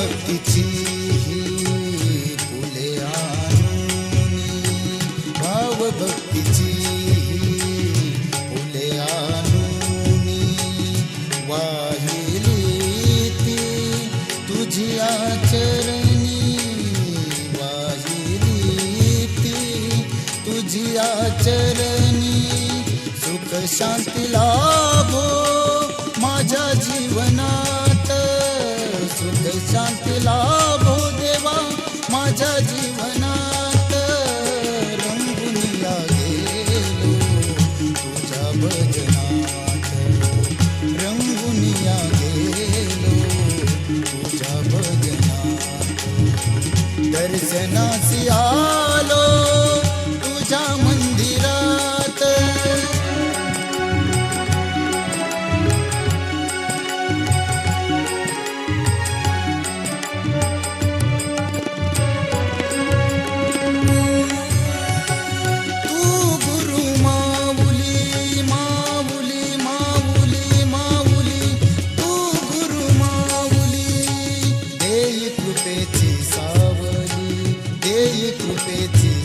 भक्तीची ही फुले आणूनी भावभक्तीची फुले आणूनी वाहिली ती. तुझी आचरणी वाहिली ती. तुझी आचरणी सुख शांतीला सुख शांती लाभो देवा माझ्या जीवनात रंगुनिया गेलो तुझ्या भजनात रंगुनिया गेलो तुझ्या भजनात दर्शनासी आलो me trompeter.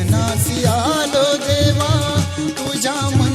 दर्शनासी आलो देवा तुझ्या मंदिरात